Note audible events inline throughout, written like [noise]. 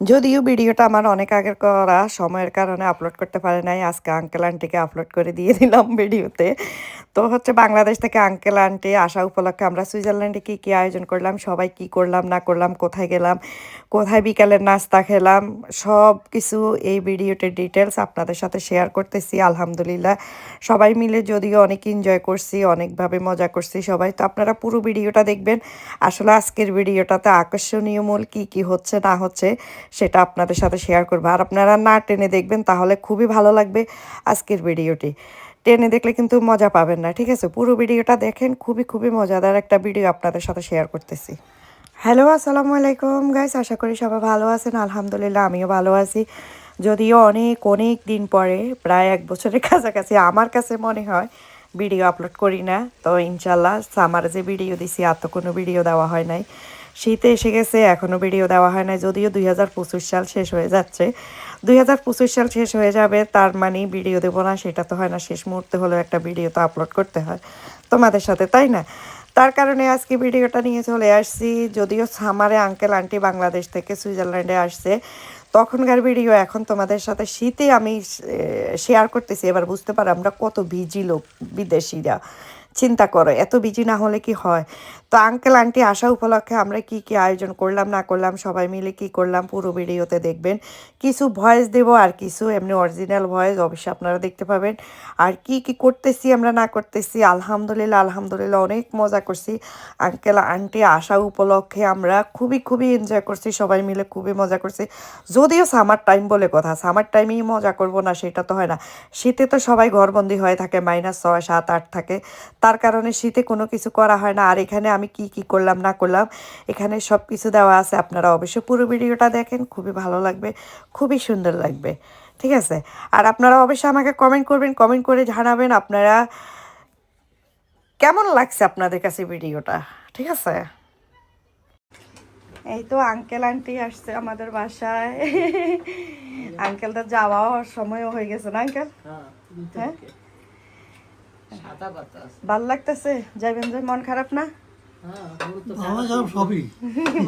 যদিও ভিডিওটা আমার অনেক আগের করা, সময়ের কারণে আপলোড করতে পারে নাই। আজকে আঙ্কেল আন্টিকে আপলোড করে দিয়ে দিলাম [laughs] ভিডিওতে তো হচ্ছে বাংলাদেশ থেকে আঙ্কেল আন্টি আসা উপলক্ষে আমরা সুইজারল্যান্ডে কী কী আয়োজন করলাম, সবাই কি করলাম, না করলাম, কোথায় গেলাম, কোথায় বিকালের নাস্তা খেলাম সব কিছু এই ভিডিওতে ডিটেলস আপনাদের সাথে শেয়ার করতেছি, আলহামদুলিল্লাহ। সবাই মিলে যদিও অনেক এনজয় করছি, অনেকভাবে মজা করছি সবাই, তো আপনারা পুরো ভিডিওটা দেখবেন। আসলে আজকের ভিডিওটাতে আকর্ষণীয় মূল কী কী হচ্ছে, না হচ্ছে, সেটা আপনাদের সাথে শেয়ার করব। আর আপনারা না টেনে দেখবেন, তাহলে খুবই ভালো লাগবে আজকের ভিডিওটি। টেনে দেখলে কিন্তু মজা পাবেন না, ঠিক আছে? পুরো ভিডিওটা দেখেন, খুবই খুবই মজাদার একটা ভিডিও আপনাদের সাথে শেয়ার করতেছি। হ্যালো আসসালামু আলাইকুম গাইস আশা করি সবাই ভালো আছেন। আলহামদুলিল্লাহ, আমিও ভালো আছি। যদিও অনেক অনেক দিন পরে, প্রায় এক বছরের কাছাকাছি আমার কাছে মনে হয় ভিডিও আপলোড করি না, তো ইনশাল্লাহ সামারে যে ভিডিও দিছি, আর তো কোনো ভিডিও দেওয়া হয় নাই। শীতে এসে গেছে এখনও ভিডিও দেওয়া হয় না যদিও দুই হাজার পঁচিশ সাল শেষ হয়ে যাচ্ছে। দুই হাজার পঁচিশ সাল শেষ হয়ে যাবে, তার মানে ভিডিও দেবো না, সেটা তো হয় না, শেষ মুহূর্তে হলেও একটা ভিডিও তো আপলোড করতে হয় তোমাদের সাথে, তাই না? তার কারণে আজকে ভিডিওটা নিয়ে চলে আসছি, যদিও সামারে আঙ্কেল আন্টি বাংলাদেশ থেকে সুইজারল্যান্ডে আসছে, তখনকার ভিডিও এখন তোমাদের সাথে শীতে আমি শেয়ার করতেছি, এবার বুঝতে পারো আমরা কত বিজি লোক, বিদেশিরা। চিন্তা করো, এত বিজি না হলে কি হয়? তো আঙ্কেল আন্টি আসা উপলক্ষে আমরা কি কি আয়োজন করলাম, না করলাম, সবাই মিলে কি করলাম, পুরো ভিডিওতে দেখবেন। কিছু ভয়েস দেব আর কিছু এমনি অরিজিনাল ভয়েস অবশ্যই আপনারা দেখতে পাবেন। আর কি কি করতেছি আমরা, না করতেছি, আলহামদুলিল্লাহ আলহামদুলিল্লাহ অনেক মজা করছি। আঙ্কেল আন্টি আসা উপলক্ষে আমরা খুবই খুবই এনজয় করছি, সবাই মিলে খুবই মজা করছি। যদিও সামার টাইম বলে কথা সামার টাইমেই মজা করব না, সেটা তো হয় না। শীতে তো সবাই ঘরবন্দি হয়ে থাকে মাইনাস ছয়, সাত, আট থাকে। তার কারণে শীতে কোনো কিছু করা হয় না। আর এখানে আমি কি কি করলাম না করলাম এখানে সব কিছু দেওয়া আছে আপনারা অবশ্যই পুরো ভিডিওটা দেখেন খুবই ভালো লাগবে খুবই সুন্দর লাগবে ঠিক আছে? আর আপনারা অবশ্যই আমাকে কমেন্ট করবেন কমেন্ট করে জানাবেন আপনারা কেমন লাগছে আপনাদের কাছে ভিডিওটা ঠিক আছে? এই তো আঙ্কেল আন্টি আসছে আমাদের বাসায়। আঙ্কেলটা যাওয়া সময়ও হয়ে গেছে না আঙ্কেল হ্যাঁ বাতাস ভালো লাগতেছে? যাইবেন যে মন খারাপ না? হ্যাঁ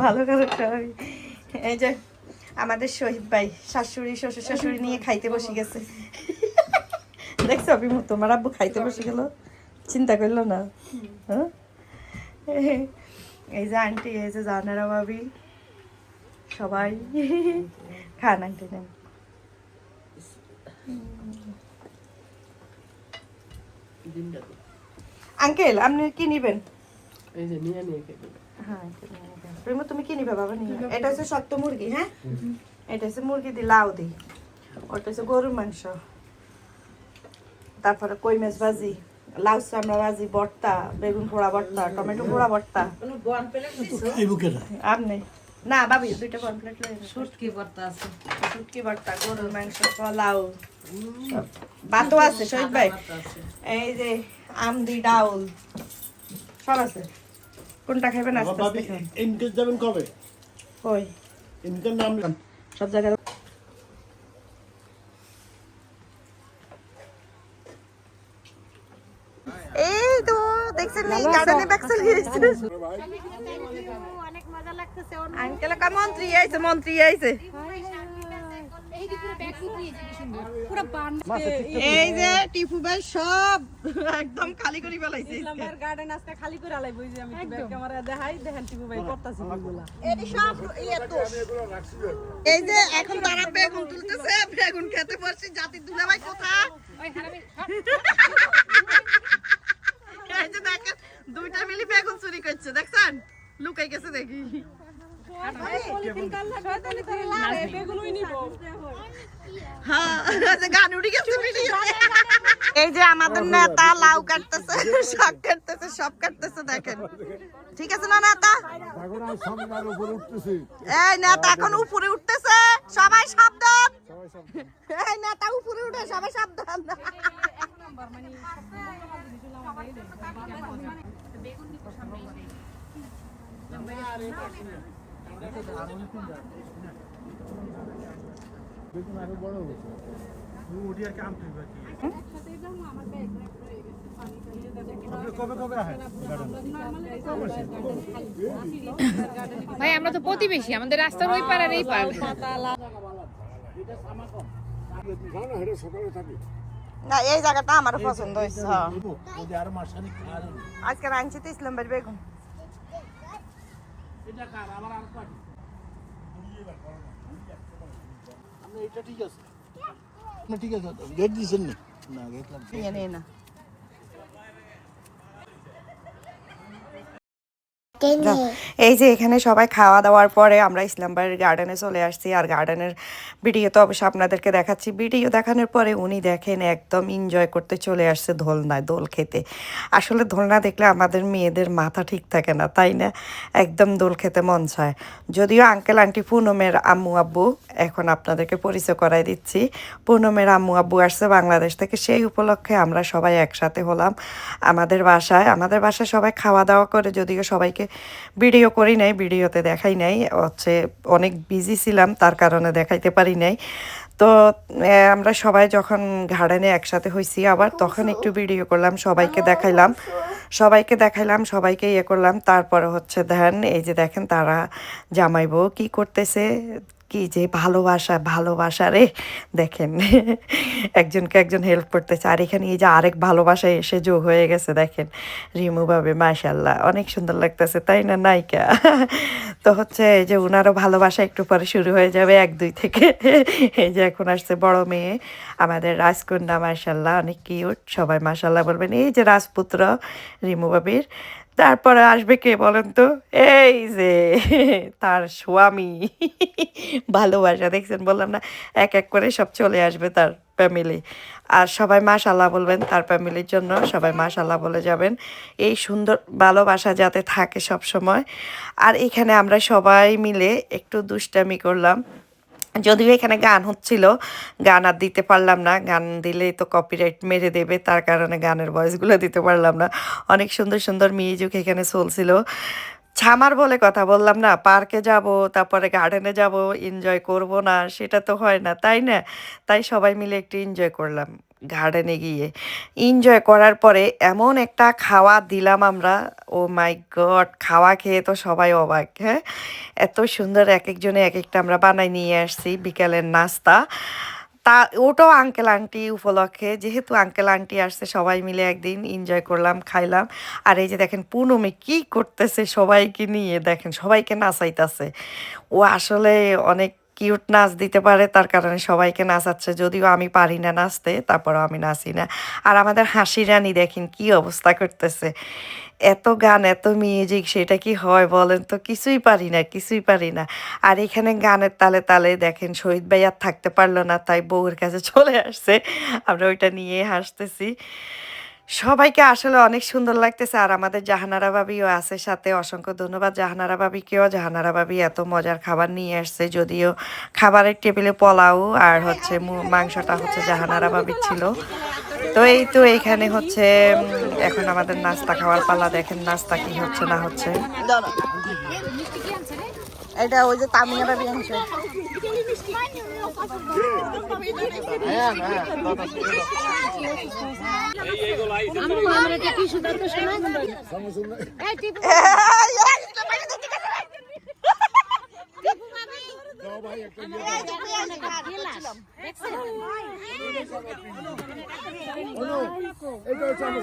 ভালো খারাপ। সবাই। [laughs] এই যে আমাদের শহীদ ভাই শাশুড়ি শ্বশুর শাশুড়ি নিয়ে খাইতে বসে গেছে। [laughs] দেখছ অভিমুখ তোমার আব্বু খাইতে বসে গেল। চিন্তা করল না। হ্যাঁ? এই যে আন্টি এই যে জানারা ভাবি সবাই। [laughs] খান আন্টি নেন। আঙ্কেল আপনি কি নিবেন? এই যে নিয়ে নিয়ে খেতে হ্যাঁ প্রেম তুমি কি নিবে? বাবা নিবে এটা হচ্ছে সত্য মুরগি হ্যাঁ? এটা হচ্ছে মুরগি দি লাউ দি। ওটা হচ্ছে গরুর মাংস। তারপরে কই মাছ ভাজি? লাউ চামড়া ভাজি ভর্তা বেগুন পোড়া ভর্তা টমেটো পোড়া ভর্তা। আপনি? না ভাবি দুইটা কমপ্লিট লয়ে যান। শুটকি ভর্তা আছে। শুটকি ভর্তা গরুর মাংস পোলাও। ভাতও আছে শহীদ ভাই? আছে। এই যে আমদি ডাউল সব আছে। কোনটা খাবেন আস্তে ভাবি যাবেন কবে? কই? নাম সব জায়গায় এই তো দেখছেন নি গার্ডেনে ব্যাকসেল গিয়েছে আঙ্কেল কা মন্ত্রী আইছে মন্ত্রী আইছে। এই যে টিপু ভাই সব একদম খালি করে ফেলাইছে গার্ডেন আজকে। খালি করে আলাই বই যে আমি ব্যাক ক্যামেরা দেখাই দেখেন টিপু ভাই করতাছি এগুলা এটি সব ইয়ে তো। এই যে এখন তারা বেগুন তুলতেছে বেগুন খেতে পারছি জাতির দুলা ভাই এই যে দেখেন দুইটা মিলি বেগুন চুরি করছে দেখছেন? লুকাই গেছে দেখি। হ্যাঁ এই যে আমাদের নেতা লাউ কাটতেছে, শাক কাটতেছে, সব কাটতেছে দেখেন। ঠিক আছে না নেতা? এই নেতা এখন উপরে উঠতেছে, সবাই সাবধান। এই নেতা উপরে উঠে, সবাই সাবধান। ভাই আমরা তো প্রতিবেশী আমাদের রাস্তার ওই পার আর এই পার না এই জায়গাটা আমার পছন্দ হয়েছে হ্যাঁ। যদি আরও মাসানি খাওয়া কার? আমার আর আমরা এটা ঠিক আছে না ঠিক আছে গেট দিছেন না না গেট লাগবে না নে না যাক, এই যে এখানে সবাই খাওয়া দাওয়ার পরে আমরা ইসলামবাড়ির গার্ডেনে চলে আসছি আর গার্ডেনের ভিডিও তো অবশ্য আপনাদেরকে দেখাচ্ছি। ভিডিও দেখানোর পরে উনি দেখেন একদম এনজয় করতে চলে আসছে দোলনায় দোল খেতে। আসলে দোলনা দেখলে আমাদের মেয়েদের মাথা ঠিক থাকে না তাই না? একদম দোল খেতে মন চায়। যদিও আঙ্কেল আন্টি পুনমের আম্মু আব্বু এখন আপনাদেরকে পরিচয় করাই দিচ্ছি। পুনমের আম্মু আব্বু আসছে বাংলাদেশ থেকে সেই উপলক্ষে আমরা সবাই একসাথে হলাম। আমাদের বাসায় আমাদের বাসায় সবাই খাওয়া দাওয়া করে যদিও সবাইকে ভিডিও করি নাই ভিডিওতে দেখাই নাই হচ্ছে অনেক বিজি ছিলাম তার কারণে দেখাইতে পারি নাই। তো আমরা সবাই যখন গার্ডেনে একসাথে হয়েছি আবার তখন একটু ভিডিও করলাম সবাইকে দেখাইলাম। সবাইকে দেখাইলাম সবাইকে ইয়ে করলাম তারপরে হচ্ছে ধ্যান এই যে দেখেন তারা জামাইবো কি করতেছে কি যে ভালোবাসা ভালোবাসা রে। দেখেন, একজনকে একজন হেল্প করতেছে। আর এখানে এই যে আরেক ভালোবাসা এসে যোগ হয়ে গেছে, দেখেন, রিমু ভাবে মাশাল্লাহ অনেক সুন্দর লাগতেছে, তাই না, নায়িকা? তো হচ্ছে এই যে উনারও ভালোবাসা একটু পরে শুরু হয়ে যাবে, এক, দুই থেকে। এই যে এখন আসছে বড় মেয়ে, আমাদের রাজকন্যা মাশাল্লাহ অনেক কিউট সবাই মাশাল্লাহ বলবেন। এই যে রাজপুত্র রিমু বাবির তারপরে আসবে কে বলেন তো? এই যে [laughs] তার স্বামী। [laughs] ভালোবাসা, দেখছেন? বললাম না, এক এক করে সব চলে আসবে তার ফ্যামিলি আর সবাই মাশাল্লাহ বলবেন তার ফ্যামিলির জন্য, সবাই মাশাল্লাহ বলে যাবেন। এই সুন্দর ভালোবাসা যাতে থাকে সব সময় আর এখানে আমরা সবাই মিলে একটু দুষ্টামি করলাম। যদিও এখানে গান হচ্ছিল, গান আর দিতে পারলাম না। গান দিলেই তো কপিরাইট মেরে দেবে, তার কারণে গানের ভয়েসগুলো দিতে পারলাম না। অনেক সুন্দর সুন্দর মিউজিক এখানে চলছিল। ছামার বলে কথা বললাম না পার্কে যাব, তারপরে গার্ডেনে যাব এনজয় করব না, সেটা তো হয় না, তাই না? তাই সবাই মিলে একটু এনজয় করলাম। গার্ডেনে গিয়ে এনজয় করার পরে এমন একটা খাওয়া দিলাম আমরা। ও মাই গড খাওয়া খেয়ে তো সবাই অবাক হ্যাঁ? এত সুন্দর এক একজনে এক একটা আমরা বানাই নিয়ে আসছি বিকেলের নাস্তা। তা ওটাও আঙ্কেল আন্টি উপলক্ষে, যেহেতু আঙ্কেল আন্টি আসছে, সবাই মিলে একদিন এনজয় করলাম, খাইলাম। আর এই যে দেখেন, পুনমে কি করতেছে সবাইকে নিয়ে, দেখেন, সবাইকে নাচাইতেছে। ও আসলে অনেক কিউট নাচ দিতে পারে, তার কারণে সবাইকে নাচাচ্ছে। যদিও আমি পারি না নাচতে, তারপরেও আমি নাচি না। আর আমাদের হাসি রানী দেখেন কি অবস্থা করতেছে। এত গান, এত মিউজিক সেটা কি হয় বলেন তো? কিছুই পারি না, কিছুই পারি না। আর এখানে গানের তালে তালে দেখেন শহীদ ভাই আর থাকতে পারল না, তাই বউয়ের কাছে চলে আসছে। আমরা ওইটা নিয়ে হাসতেছি। সবাইকে আসলে অনেক সুন্দর লাগতেছে, আর আমাদের জাহানারা বাবিও আছে সাথে। অসংখ্য ধন্যবাদ জাহানারা বাবিকেও জাহানারা বাবি এত মজার খাবার নিয়ে আসছে, যদিও খাবারের টেবিলে পোলাও আর হচ্ছে মাংসটা হচ্ছে জাহানারা বাবির ছিল। তো এই তো এইখানে হচ্ছে এখন আমাদের নাস্তা খাওয়ার পালা দেখেন নাস্তা কি হচ্ছে না হচ্ছে। এটা ওই যে তামিয়া বাবি আনছে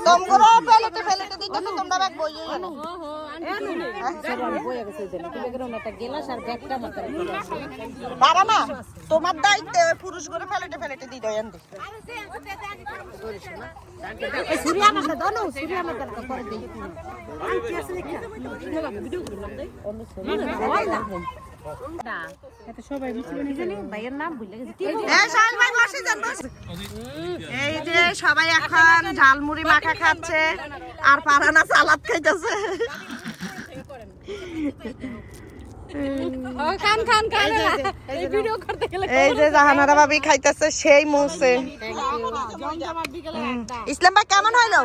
তোমরা পেলেটে পেলেটে দিতে তোমরা ব্যাগ বইয়ে জানো না, তোমার দায়িত্বে ওই পুরুষ করে ফেলেটে ফেলেটে দিই দয়ান দি এই যে সবাই এখন ঝালমুড়ি মাখা খাচ্ছে, আর পারানা সালাদ খাইতেছে। এই যে জাহানারা ভাবি খাইতেছে সেই মৌসে ইসলাম ভাই কেমন হইল?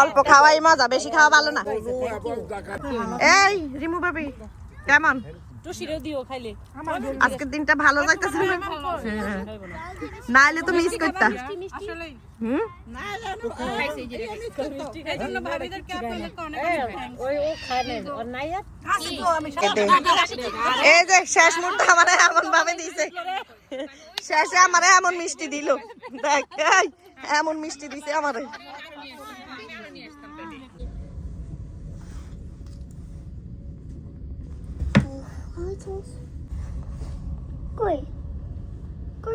অল্প খাওয়াই মজা বেশি খাওয়া ভালো না। এই রিমু ভাবি কেমন? টুসিরে দিও খাইলে। আজকের দিনটা ভালো যাইতেছে না? এলে তো মিস করতা। হুম? এই যে শেষ মুহূর্তে আমার এমন ভাবে দিছে। শেষে আমার এমন মিষ্টি দিল। দেখ এমন মিষ্টি দিছে আমারে। 真贵。